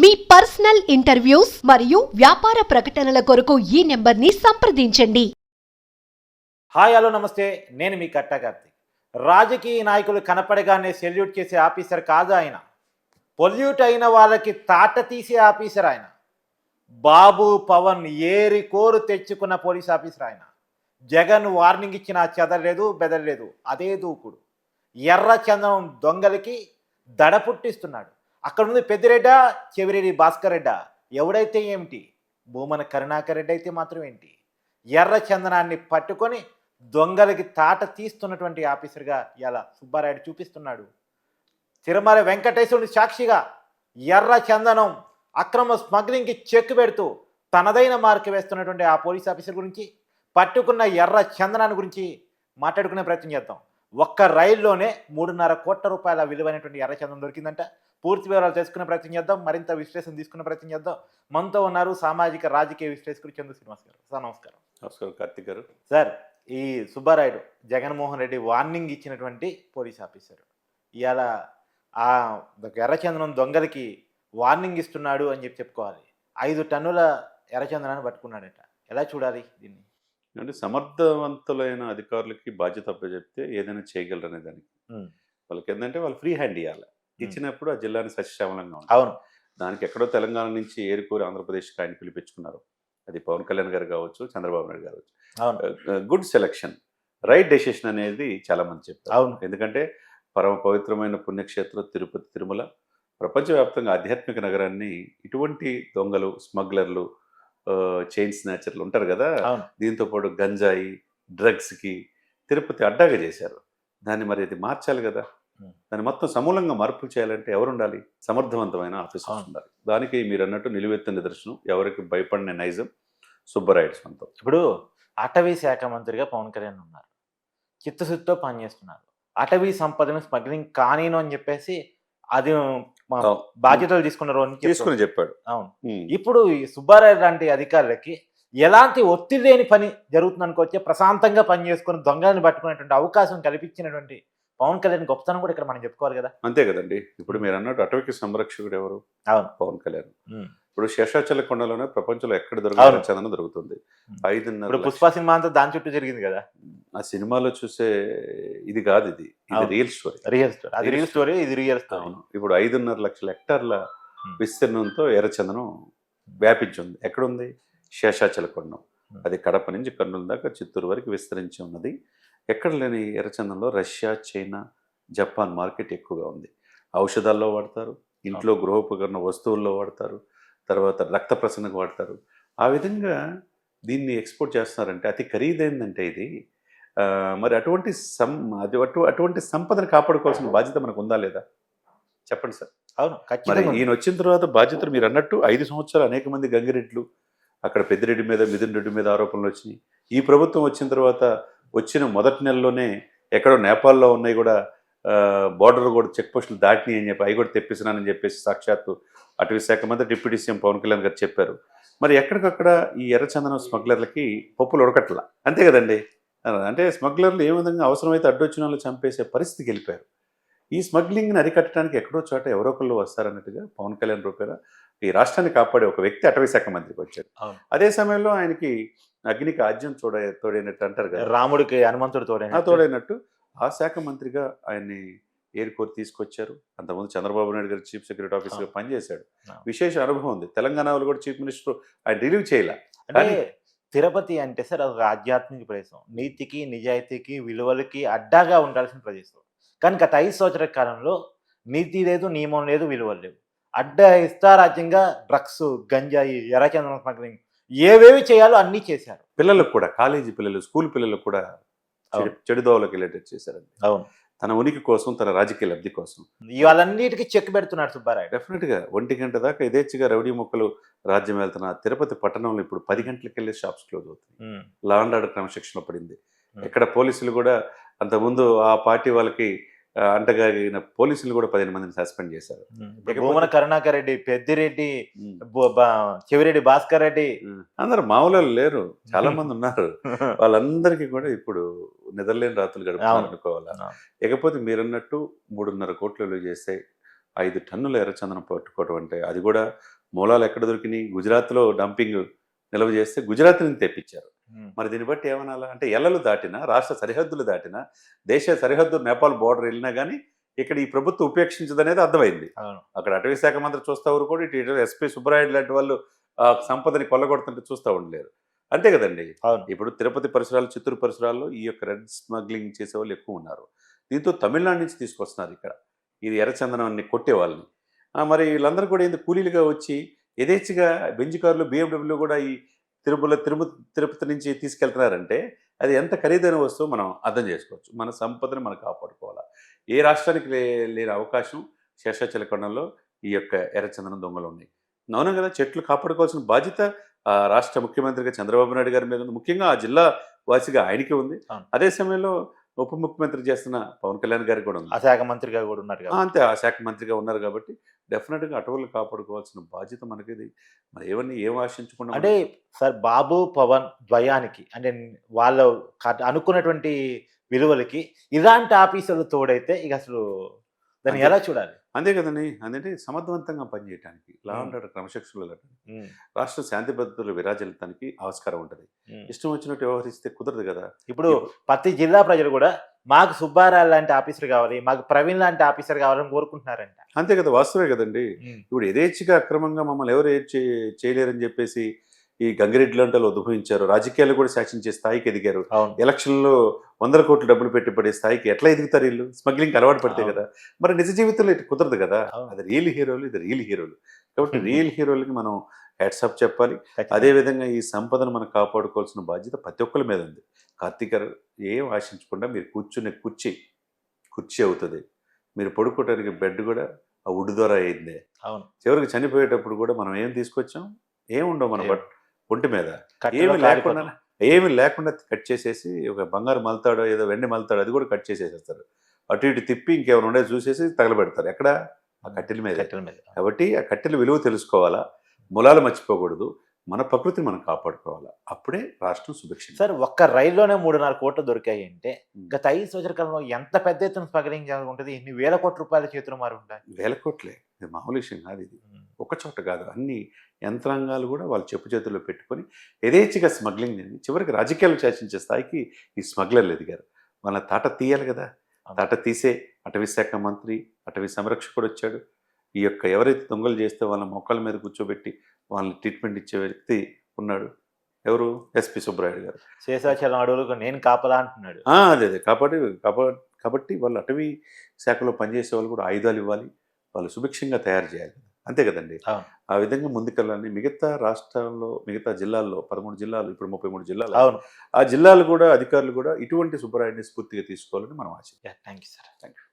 మీ personal interviews మరియు వ్యాపార ప్రకటనల కొరకు ఈ నెంబర్ని సంప్రదించండి. హాయ్ హలో నమస్తే. నేను మీ కట్టా కార్తీక్. రాజకీయ నాయకులు కనపడగానే సెల్యూట్ చేసే ఆఫీసర్ కాదు ఆయన. పొల్యూట్ అయిన వాళ్ళకి తాట తీసే ఆఫీసర్ ఆయన. బాబు పవన్ ఏరి కోరు తెచ్చుకున్న పోలీస్ ఆఫీసర్ ఆయన. జగన్ వార్నింగ్ ఇచ్చినా చెదరలేదు బెదరలేదు. అదే దూకుడు. ఎర్ర చందనం దొంగలకి దడ పుట్టిస్తున్నాడు. అక్కడ ఉంది పెద్దిరెడ్డ చెవిరెడ్డి భాస్కర్ రెడ్డ. ఎవడైతే ఏమిటి? భూమన కరుణాకర్ రెడ్డి అయితే మాత్రం ఏంటి? ఎర్ర చందనాన్ని పట్టుకొని దొంగలకి తాట తీస్తున్నటువంటి ఆఫీసర్గా ఇలా సుబ్బారాయుడు చూపిస్తున్నాడు. తిరుమల వెంకటేశ్వరుడి సాక్షిగా ఎర్ర చందనం అక్రమ స్మగ్లింగ్కి చెక్ పెడుతూ తనదైన మార్కు వేస్తున్నటువంటి ఆ పోలీస్ ఆఫీసర్ గురించి పట్టుకున్న ఎర్ర చందనాన్ని గురించి మాట్లాడుకునే ప్రయత్నం చేద్దాం. ఒక్క రైల్లోనే మూడున్నర కోట్ల రూపాయల విలువైనటువంటి ఎర్ర చందనం దొరికిందంట. పూర్తి వివరాలు తెలుసుకునే ప్రయత్నం చేద్దాం. మరింత విశ్లేషణ తీసుకునే ప్రయత్నం చేద్దాం. మనతో ఉన్నారు సామాజిక రాజకీయ విశ్లేషకుడు చంద్ర శ్రీనివాస్ గారు. సార్ నమస్కారం. నమస్కారం కార్తిక్ గారు. సార్ ఈ సుబ్బారాయుడు జగన్మోహన్ రెడ్డి వార్నింగ్ ఇచ్చినటువంటి పోలీస్ ఆఫీసర్. ఇవాళ ఆ ఎర్రచందనం దొంగలకి వార్నింగ్ ఇస్తున్నాడు అని చెప్పి చెప్పుకోవాలి. ఐదు టన్నుల ఎర్రచందనాన్ని పట్టుకున్నాడట. ఎలా చూడాలి దీన్ని? అంటే సమర్థవంతులైన అధికారులకి బాధ్యత అప్పచెప్తే ఏదైనా చేయగలరు అనే దానికి. వాళ్ళకి ఏంటంటే వాళ్ళు ఫ్రీ హ్యాండ్ ఇవ్వాలి ఇచ్చినప్పుడు ఆ జిల్లాని సస్యశ్యామలంగా ఉంటుంది. అవును. దానికి ఎక్కడో తెలంగాణ నుంచి ఏరుకోరి ఆంధ్రప్రదేశ్కి ఆయన పిలిపించుకున్నారు. అది పవన్ కళ్యాణ్ గారు కావచ్చు చంద్రబాబు నాయుడు గారు అవును. గుడ్ సెలక్షన్ రైట్ డెసిషన్ అనేది చాలా మంది చెప్పారు. అవును. ఎందుకంటే పరమ పవిత్రమైన పుణ్యక్షేత్రం తిరుపతి తిరుమల ప్రపంచవ్యాప్తంగా ఆధ్యాత్మిక నగరాన్ని ఇటువంటి దొంగలు స్మగ్లర్లు చైన్ స్నాచర్లు ఉంటారు కదా? దీంతో పాటు గంజాయి డ్రగ్స్కి తిరుపతి అడ్డాగా చేశారు. దాన్ని మరి అది మార్చాలి కదా. దాన్ని మొత్తం సమూలంగా మార్పులు చేయాలంటే ఎవరు ఉండాలి సమర్థవంతమైన ఆఫీసర్స్. ఉండాలి దానికి మీరు అన్నట్టు నిలువెత్తు నిదర్శనం ఎవరికి భయపడిన నైజం సుబ్బరాయుడు సొంతం ఇప్పుడు అటవీ శాఖ మంత్రిగా పవన్ కళ్యాణ్ ఉన్నారు చిత్తశుద్ధితో పనిచేస్తున్నారు అటవీ సంపదను స్మగ్లింగ్ కానీను అని చెప్పేసి అది. బాధ్యతలు తీసుకున్నారు అని చెప్పారు. తీసుకుని చెప్పాడు అవును Hmm. ఇప్పుడు ఈ సుబ్బారాయుడు లాంటి అధికారులకి ఎలాంటి ఒత్తిడి లేని పని జరుగుతుంది అనుకోవచ్చే ప్రశాంతంగా పని చేసుకుని దొంగలను పట్టుకునేటువంటి అవకాశం కల్పించినటువంటి పవన్ కళ్యాణ్ గొప్పతనం కూడా ఇక్కడ మనం చెప్పుకోవాలి కదా. అంతే కదండి. ఇప్పుడు మీరు అన్నట్టు అటవికి సంరక్షకుడు ఎవరు? అవును. పవన్ కళ్యాణ్. ఇప్పుడు శేషాచల కొండలోనే ప్రపంచంలో ఎక్కడ. దొరకదు చందనం దొరుకుతుంది. ఐదున్నర పుష్ప సినిమా అంతా దాని చుట్టూ జరిగింది కదా. ఆ సినిమాలో చూసే ఇది కాదు ఇది. రియల్ స్టోరీ రియల్ స్టోరీ అది రియల్ స్టోరీ ఇది రియల్ స్టోరీ ఇప్పుడు ఐదున్నర లక్షల హెక్టార్ల. విస్తీర్ణంతో ఎర్రచందనం వ్యాపించి ఉంది ఎక్కడుంది? శేషాచల కొండం. అది కడప నుంచి కర్నూలు దాకా చిత్తూరు వరకు విస్తరించి ఉన్నది. ఎక్కడ లేని ఎర్రచందనంలో రష్యా చైనా జపాన్ మార్కెట్ ఎక్కువగా ఉంది. ఔషధాల్లో వాడతారు ఇంట్లో గృహోపకరణ వస్తువుల్లో వాడతారు తర్వాత రక్త ప్రసరణకు వాడతారు. ఆ విధంగా దీన్ని ఎక్స్పోర్ట్ చేస్తున్నారంటే అతి ఖరీదైందంటే ఇది. మరి అటువంటి సం అది అటు అటువంటి సంపదను కాపాడుకోవాల్సిన బాధ్యత మనకు ఉందా లేదా? చెప్పండి సార్. అవును మరి. ఈయన వచ్చిన తర్వాత బాధ్యతలు మీరు అన్నట్టు ఐదు సంవత్సరాలు అనేక మంది గంగిరెడ్లు అక్కడ పెద్దిరెడ్డి మీద మిథున్ రెడ్డి మీద ఆరోపణలు వచ్చినాయి. ఈ ప్రభుత్వం వచ్చిన తర్వాత వచ్చిన మొదటి నెలలోనే ఎక్కడో నేపాల్లో ఉన్నాయి కూడా బోర్డర్ కూడా చెక్ పోస్టులు దాటినాయి అని చెప్పి అవి కూడా తెప్పిస్తున్నానని చెప్పేసి సాక్షాత్తు అటవీ శాఖ మంత్రి డిప్యూటీ సీఎం పవన్ కళ్యాణ్ గారు చెప్పారు. మరి ఎక్కడికక్కడ ఈ ఎర్రచందనం స్మగ్లర్లకి పప్పులు ఉడకట్ల? అంతే కదండి. అంటే స్మగ్లర్లు ఏ విధంగా అవసరమైతే అడ్డొచ్చిన వాళ్ళు చంపేసే పరిస్థితికి వెళ్ళిపోయారు. ఈ స్మగ్లింగ్ని అరికట్టడానికి ఎక్కడో చోట ఎవరో ఒకళ్ళు వస్తారన్నట్టుగా పవన్ కళ్యాణ్ రూపేణ ఈ రాష్ట్రాన్ని కాపాడే ఒక వ్యక్తి అటవీ శాఖ మంత్రికి వచ్చాడు. అదే సమయంలో ఆయనకి అగ్నికి ఆజ్యం తోడ తోడైనట్టు అంటారు కదా. రాముడికి హనుమంతుడు తోడే ఆ తోడైనట్టు ఆ శాఖ మంత్రిగా ఆయన్ని ఏరుకోరి తీసుకొచ్చారు. అంతకుముందు చంద్రబాబు నాయుడు గారు చీఫ్ సెక్రటరీ ఆఫీసర్గా. పనిచేశాడు. విశేష అనుభవం ఉంది. తెలంగాణలో కూడా చీఫ్ మినిస్టర్ ఆయన రిలీవ్ చేయలే. కానీ- తిరుపతి అంటే సార్ ఒక ఆధ్యాత్మిక ప్రదేశం. నీతికి నిజాయితీకి విలువలకి అడ్డాగా ఉండాల్సిన ప్రదేశం. కానీ గత ఐదు సంవత్సరాల కాలంలో నీతి లేదు నియమం లేదు విలువలు లేవు. అడ్డ ఇష్టారాజ్యంగా డ్రగ్స్ గంజాయి ఎర్రచందనం స్మగ్లింగ్ ఏవేవి చేయాలో అన్నీ చేశారు. పిల్లలకు కూడా కాలేజీ పిల్లలు స్కూల్ పిల్లలకు కూడా చెడు అవును. చెడు దోవలకు వెళ్ళేటట్టు చేశారండి. అవును. తన ఉనికి కోసం తన రాజకీయ లబ్ధి కోసం. ఇవాళన్నిటికీ చెక్ పెడుతున్నాడు డెఫినెట్గా ఒంటి గంట దాకా యథేచ్ఛగా రౌడీ మొక్కలు రాజ్యం వెళ్తున్న తిరుపతి పట్టణంలో ఇప్పుడు పది గంటలకు వెళ్ళి షాప్స్ క్లోజ్ అవుతాయి ఉమ్. లా అండ్ ఆర్డర్ క్రమశిక్షణ పడింది. ఎక్కడ పోలీసులు కూడా అంతకుముందు ఆ పార్టీ వాళ్ళకి ఆ, అంటగాగిన పోలీసులు కూడా పదిహేను మందిని సస్పెండ్ చేశారు. భూమన కరుణాకర్ రెడ్డి పెద్దిరెడ్డి చెవిరెడ్డి భాస్కర్ రెడ్డి. అందరు మామూలు లేరు. చాలా మంది ఉన్నారు. వాళ్ళందరికీ కూడా ఇప్పుడు నిద్రలేని రాత్రులు అవును. ఇకపోతే మీరన్నట్టు మూడున్నర కోట్లు చేస్తే ఐదు టన్నుల ఎర్రచందనం పట్టుకోవడం అంటే అది కూడా మూలాలు ఎక్కడ దొరికినాయి? గుజరాత్లో డంపింగ్ నిల్వ చేస్తే గుజరాత్ నుంచి తెప్పించారు. మరి దీన్ని బట్టి ఏమనాలా? అంటే ఎల్లలు దాటినా రాష్ట్ర సరిహద్దులు దాటినా దేశ సరిహద్దు నేపాల్ బోర్డర్ వెళ్ళినా కానీ ఇక్కడ ఈ ప్రభుత్వం ఉపేక్షించదనేది అర్థమైంది. అక్కడ అటవీ శాఖ మంత్రి చూస్తా ఊరు కూడా ఇటు ఎస్పీ సుబ్బరాయుడు లాంటి వాళ్ళు ఆ సంపదని కొల్లగొడుతుంటే చూస్తూ ఉండలేరు. అంతే కదండి. ఇప్పుడు తిరుపతి పరిసరాలు చిత్తూరు పరిసరాల్లో ఈ యొక్క రెడ్ స్మగ్లింగ్ చేసే వాళ్ళు ఎక్కువ ఉన్నారు. దీంతో తమిళనాడు నుంచి తీసుకొస్తున్నారు ఇక్కడ. ఇది ఎర్రచందనాన్ని కొట్టే వాళ్ళని. మరి వీళ్ళందరూ కూడా ఏంది కూలీలుగా వచ్చి యథేచ్ఛగా బెంజ్ కార్లు బిఎండబ్ల్యూ కూడా ఈ తిరుపతి తిరుపతి తిరుపతి నుంచి తీసుకెళ్తున్నారంటే అది ఎంత ఖరీదైన వస్తువు మనం అర్థం చేసుకోవచ్చు. మన సంపదని మనం కాపాడుకోవాలా. ఏ రాష్ట్రానికి లేని అవకాశం శేషాచలకొండంలో ఈ యొక్క ఎర్రచందనం దొంగలు ఉన్నాయి. అవును కదా? చెట్లు కాపాడుకోవాల్సిన బాధ్యత ఆ రాష్ట్ర ముఖ్యమంత్రిగా చంద్రబాబు నాయుడు గారి మీద ఉంది. ముఖ్యంగా ఆ జిల్లా వాసిగా ఆయనకి ఉంది. అదే సమయంలో ఉప ముఖ్యమంత్రి చేస్తున్న పవన్ కళ్యాణ్ గారికి కూడా ఆ శాఖ మంత్రిగా కూడా ఉన్నారు అంతే ఆ శాఖ మంత్రిగా ఉన్నారు కాబట్టి డెఫినెట్గా అటవులు కాపాడుకోవాల్సిన బాధ్యత మనకి ఇది మరి ఏమని ఏం ఆశించకుండా అంటే సార్ బాబు పవన్ ద్వయానికి అంటే వాళ్ళ అనుకున్నటువంటి విలువలకి ఇలాంటి ఆఫీసర్లు తోడైతే ఇక అసలు దాన్ని. ఎలా చూడాలి? అంతే కదండి. అందుకే సమర్థవంతంగా పనిచేయడానికి లా. అండ్ ఆర్డర్ క్రమశిక్షణలు రాష్ట్ర శాంతి భద్రతలు విరాజిల్లటానికి ఆస్కారం ఉంటుంది. ఇష్టం వచ్చినట్టు వ్యవహరిస్తే కుదరదు కదా. ఇప్పుడు ప్రతి జిల్లా ప్రజలు కూడా మాకు సుబ్బారావు లాంటి ఆఫీసర్ కావాలి మాకు ప్రవీణ్ లాంటి ఆఫీసర్ కావాలని కోరుకుంటున్నారంట. అంతే కదా వాస్తవే కదండి. ఇప్పుడు యథేచ్ఛగా అక్రమంగా మమ్మల్ని ఎవరు చేయలేరని చెప్పేసి ఈ గంగిరెడ్డి లాంటి వాళ్ళు ఉద్భవించారు. రాజకీయాలు కూడా శాసించే స్థాయికి ఎదిగారు. ఎలక్షన్లో వందల కోట్లు డబ్బులు పెట్టి పడే స్థాయికి ఎట్లా ఎదుగుతారు వీళ్ళు? స్మగ్లింగ్ అలవాటు పడితే. కదా. మరి నిజ జీవితంలో ఇటు కుదరదు కదా. అది రియల్ హీరోలు ఇది రియల్ హీరోలు. కాబట్టి. రియల్ హీరోలకి మనం హ్యాట్సప్ చెప్పాలి. ఖచ్చితంగా. అదే విధంగా ఈ సంపదను మనం కాపాడుకోవాల్సిన బాధ్యత ప్రతి ఒక్కరి మీద ఉంది. కార్తీక్ గారు ఏం ఆశించకుండా మీరు కూర్చునే కుర్చీ కుర్చీ అవుతుంది. మీరు పడుకోవడానికి బెడ్ కూడా ఆ ఉడ్డు ద్వారా అయిందే. అవును. చివరికి చనిపోయేటప్పుడు కూడా మనం ఏం తీసుకొచ్చాం? ఏం ఉండవు మన. బట్ ఒంటి మీద. ఏమి లేకుండా. ఏమి లేకుండా కట్ చేసేసి ఒక బంగారు మలతాడో ఏదో వెండి మలతాడో అది కూడా కట్ చేసేసేస్తారు. అటు ఇటు తిప్పి ఇంకేమైనా ఉండే చూసేసి తగలబెడతారు. ఎక్కడ? ఆ కట్టెల మీద. కట్టెల మీద. కాబట్టి ఆ కట్టెల విలువ తెలుసుకోవాలా? మూలాలు మర్చిపోకూడదు. మన ప్రకృతిని మనం కాపాడుకోవాలా? అప్పుడే రాష్ట్రం సుభిక్షం సార్ ఒక్క రైల్లోనే మూడున్నర కోట్లు దొరికాయి అంటే గత ఐదు సంవత్సరాల కాలంలో ఎంత పెద్ద ఎత్తున స్మగ్లింగ్ జరుగుతుంది ఎన్ని వేల కోట్ల రూపాయల చేతులు మారి ఉంటాయి వేల కోట్లే. ఇది మామూలు విషయం కాదు ఇది. ఒక చోట కాదు. అన్ని యంత్రాంగాలు కూడా వాళ్ళ చెప్పు చేతుల్లో పెట్టుకొని యథేచ్ఛగా స్మగ్లింగ్ చేసి చివరికి రాజకీయాలు శాసించే స్థాయికి ఈ స్మగ్లర్లు ఎదిగారు వాళ్ళ తాట తీయాలి కదా. తాట తీసే అటవీ శాఖ మంత్రి అటవీ సంరక్షకుడు వచ్చాడు. ఈ యొక్క ఎవరైతే దొంగలు చేస్తే వాళ్ళ మొక్కల మీద కూర్చోబెట్టి వాళ్ళని ట్రీట్మెంట్ ఇచ్చే వ్యక్తి ఉన్నాడు. ఎవరు? ఎస్పి సుబ్బరాయుడు గారు. శేషాచలం అడవులకు నేను కాపలా అంటున్నాడు. అదే అదే. కాబట్టి కాబ- కాబట్టి వాళ్ళు అటవీ శాఖలో పనిచేసే వాళ్ళు కూడా ఆయుధాలు ఇవ్వాలి. వాళ్ళు సుభిక్షంగా తయారు చేయాలి. అంతే కదండి. ఆ! విధంగా ముందుకెళ్ళాలని మిగతా రాష్ట్రాల్లో మిగతా జిల్లాల్లో పదమూడు జిల్లాలు ఇప్పుడు ముప్పై మూడు జిల్లాలు అవును. ఆ జిల్లాలు కూడా అధికారులు కూడా ఇటువంటి సుబ్బరాయుడిని స్ఫూర్తిగా తీసుకోవాలని మనం ఆశ thank you sir. Thank you